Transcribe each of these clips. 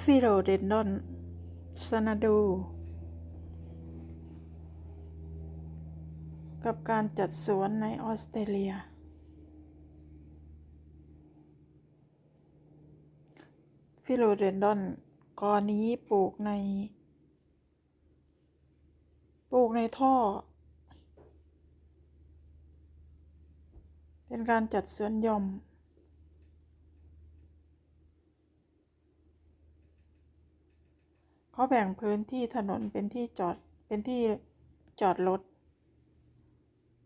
ฟิโลเดนดอนซานาดู กับการจัดสวนในออสเตรเลีย ฟิโลเดนดอนกอนี้ปลูกใน ปลูกในท่อ เป็นการจัดสวนย่อม เขาแบ่งพื้นที่ถนนเป็นที่จอดเป็นที่จอดรถ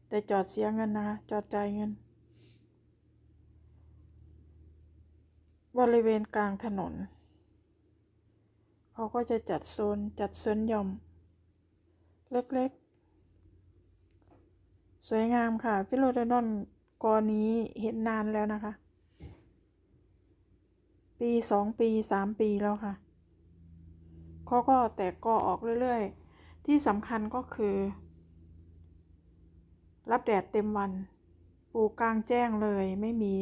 แต่จอดเสียเงินนะคะ จอดจ่ายเงิน บริเวณกลางถนน เขาก็จะจัดโซนจัดสวนย่อม เล็กๆ สวยงามค่ะ ฟิโลเดนอนกอนี้เห็นนานแล้วนะคะ ปีสองปีสามปีแล้วค่ะ เขาก็แตกกอออกเรื่อยๆ ที่สำคัญก็คือ รับแดดเต็มวันปลูกกลางแจ้งเลยไม่มี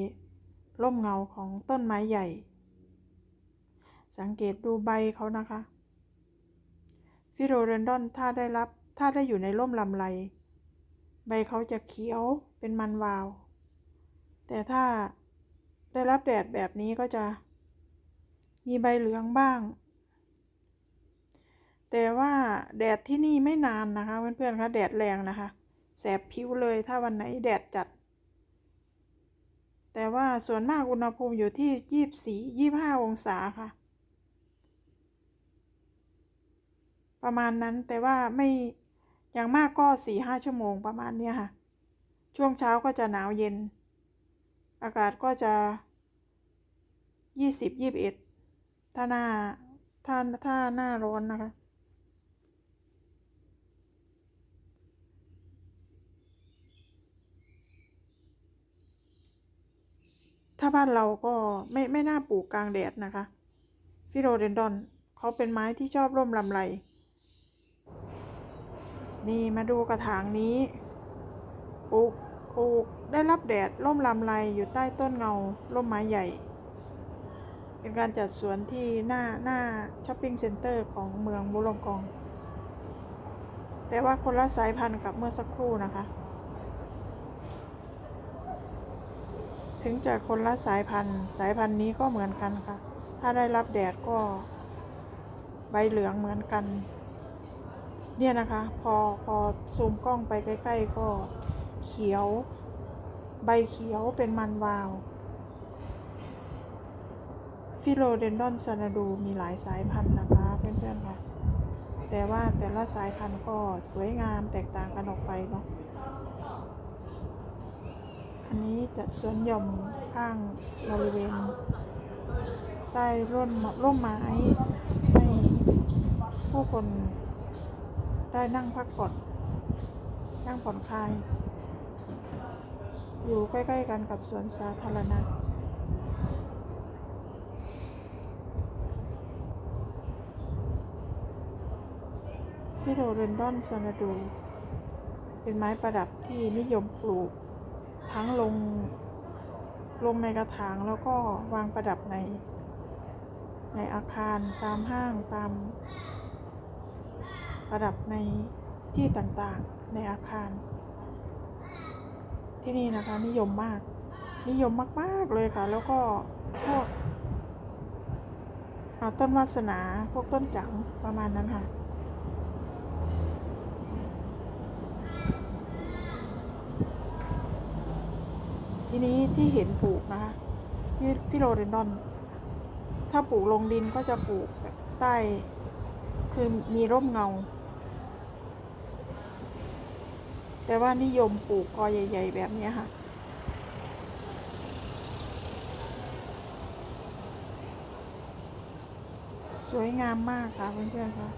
ร่มเงาของต้นไม้ใหญ่ สังเกตดูใบเขานะคะฟิโรเรนดอนถ้าได้รับถ้าได้อยู่ในร่มลำไร ใบเขาจะเขียวเป็นมันวาว แต่ถ้าได้รับแดดแบบนี้ก็จะ มีใบเหลืองบ้าง แต่ว่าแดดที่นี่ไม่นานนะคะ เพื่อนๆคะแดดแรงนะคะ แสบผิวเลยถ้าวันไหนแดดจัด แต่ว่าส่วนมากอุณหภูมิอยู่ที่ยี่สิบสี่ยี่ห้าองศาค่ะ ประมาณนั้นแต่ว่าไม่อย่างมากก็สี่ห้าชั่วโมงประมาณเนี้ยค่ะ ช่วงเช้าก็จะหนาวเย็น อากาศก็จะยี่สิบยี่บเอ็ดถ้าหน้าถ้าถ้าหน้าร้อนนะคะ ถ้าบ้านเราก็ไม่ไม่น่าปลูกกลางแดดนะคะ ฟิโรเดนดอนเขาเป็นไม้ที่ชอบร่มลำไร นี่มาดูกระถางนี้ ปลูกปลูกได้รับแดดร่มลำไรอยู่ใต้ต้นเงาร่มไม้ใหญ่ เป็นการจัดสวนที่หน้าหน้าช้อปปิ้งเซ็นเตอร์ของเมืองบุลงกอง แต่ว่าคนละสายพันธุ์กับเมื่อสักครู่นะคะ ถึงจะคนละสายพันธุ์ สายพันธุ์นี้ก็เหมือนกันค่ะ ถ้าได้รับแดดก็ใบเหลืองเหมือนกัน เนี่ยนะคะ พอพอซูมกล้องไปใกล้ ๆ ก็เขียว ใบเขียวเป็นมันวาว ฟิโลเดนดอนซานาดูมีหลายสายพันธุ์นะคะเพื่อนๆค่ะ แต่ว่าแต่ละสายพันธุ์ก็สวยงามแตกต่างกันออกไปเนาะ อันนี้จัดสวนหย่อมข้างบริเวณ ใต้ร่มร่มไม้ ให้ผู้คนได้นั่งพักผ่อน นั่งผ่อนคลาย อยู่ใกล้ ๆ กันกับสวนสาธารณะฟิโดเรนดอนซานาดู เป็นไม้ประดับที่นิยมปลูก ทั้งลงลงในกระถางแล้วก็วางประดับใน ในอาคารตามห้างตาม ประดับในที่ต่างๆในอาคาร ที่นี่นะคะนิยมมาก นิยมมาก ๆ เลยค่ะ แล้วก็พวกต้นวาสนาพวกต้นจังประมาณนั้นค่ะ ทีนี้ที่เห็นปลูกนะคะฟิโลเดนดอน ถ้าปลูกลงดินก็จะปลูกแบบใต้ คือมีร่มเงา แต่ว่านิยมปลูกกอใหญ่ ๆ แบบนี้ค่ะสวยงามมากค่ะเพื่อนๆค่ะ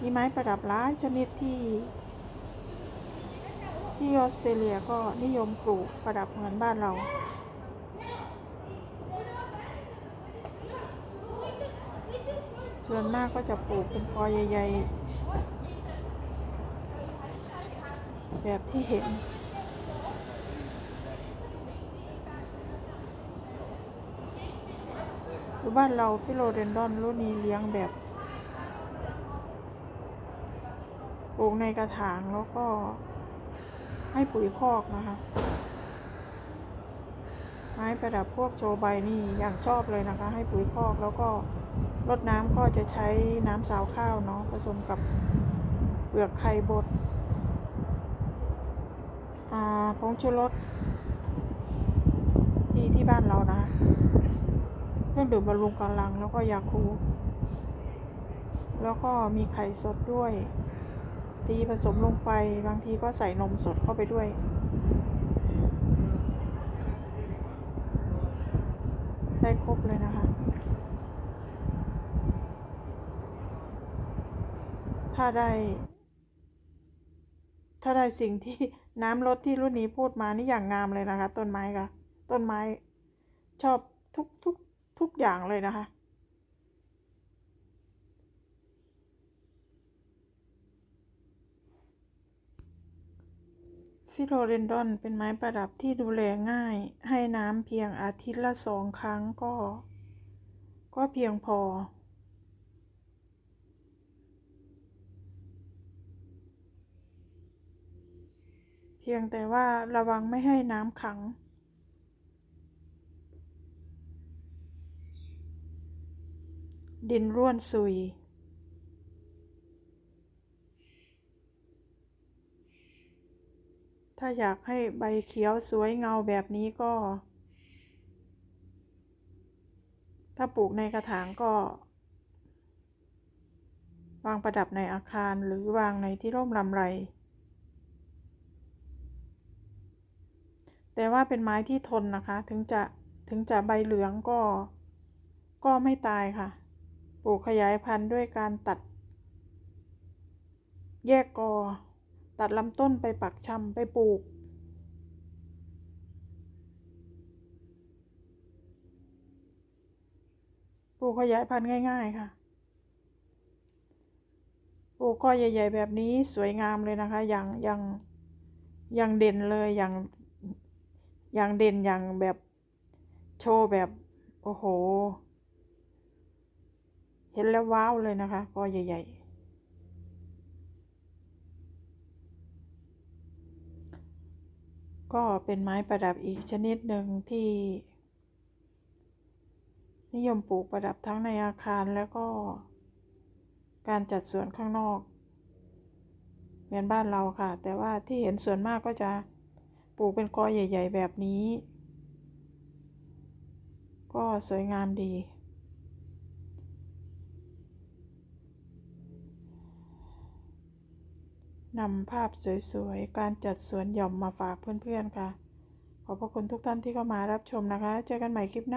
มีไม้ประดับหลายชนิดที่ ที่ออสเตรเลียก็นิยมปลูกประดับเหมือนบ้านเรา ส่วนมากก็จะปลูกเป็นกอใหญ่ๆ แบบที่เห็นอยู่บ้านเราฟิโลเดนดอนรุ่นนี้เลี้ยงแบบปลูกในกระถางแล้วก็ ให้ปุ๋ยคอกนะคะ ไม้ประดับพวกโชใบนี่อย่างชอบเลยนะคะ ให้ปุ๋ยคอกแล้วก็รดน้ำก็จะใช้น้ำสาวข้าวเนาะผสมกับเปลือกไข่บดอ่าผงชูรสที่ที่บ้านเรานะ เครื่องดื่มบำรุงกำลังแล้วก็ยาคู แล้วก็มีไข่สดด้วย ตีผสมลงไปบางทีก็ใส่นมสดเข้าไปด้วย ได้ครบเลยนะคะ ถ้าได้ ถ้าได้สิ่งที่น้ำรดที่รุ่นนี้พูดมานี่อย่างงามเลยนะคะ ต้นไม้ค่ะ ต้นไม้ชอบทุกทุกทุกอย่างเลยนะคะ ฟิโลเดนดอนเป็นไม้ประดับที่ดูแลง่าย ให้น้ำเพียงอาทิตย์ละสองครั้งก็ ก็เพียงพอ เพียงแต่ว่าระวังไม่ให้น้ำขังดินร่วนซุย ถ้าอยากให้ใบเขียวสวยเงาแบบนี้ก็ ถ้าปลูกในกระถางก็ วางประดับในอาคารหรือวางในที่ร่มลำไร แต่ว่าเป็นไม้ที่ทนนะคะ ถึงจะถึงจะใบเหลืองก็ ก็ไม่ตายค่ะ ปลูกขยายพันธุ์ด้วยการตัด แยกกอ ตัดลำต้นไปปักชำไปปลูก ปลูกขยายพันธุ์ง่าย ๆ ค่ะ ปลูกกอใหญ่ ๆ แบบนี้สวยงามเลยนะคะ อย่างอย่างอย่างเด่นเลยอย่างอย่างเด่นอย่างแบบโชว์แบบ โอ้โห เห็นแล้วว้าวเลยนะคะกอใหญ่ ๆ ก็เป็นไม้ประดับอีกชนิดหนึ่งที่ นิยมปลูกประดับทั้งในอาคารแล้วก็ การจัดสวนข้างนอกเหมือนบ้านเราค่ะ แต่ว่าที่เห็นส่วนมากก็จะปลูกเป็นกอใหญ่ ๆ แบบนี้ ก็สวยงามดี นำภาพสวยๆ การจัดสวนหย่อมมาฝากเพื่อนๆค่ะ ขอบพระคุณทุกท่านที่เข้ามารับชมนะคะ เจอกันใหม่คลิปหน้า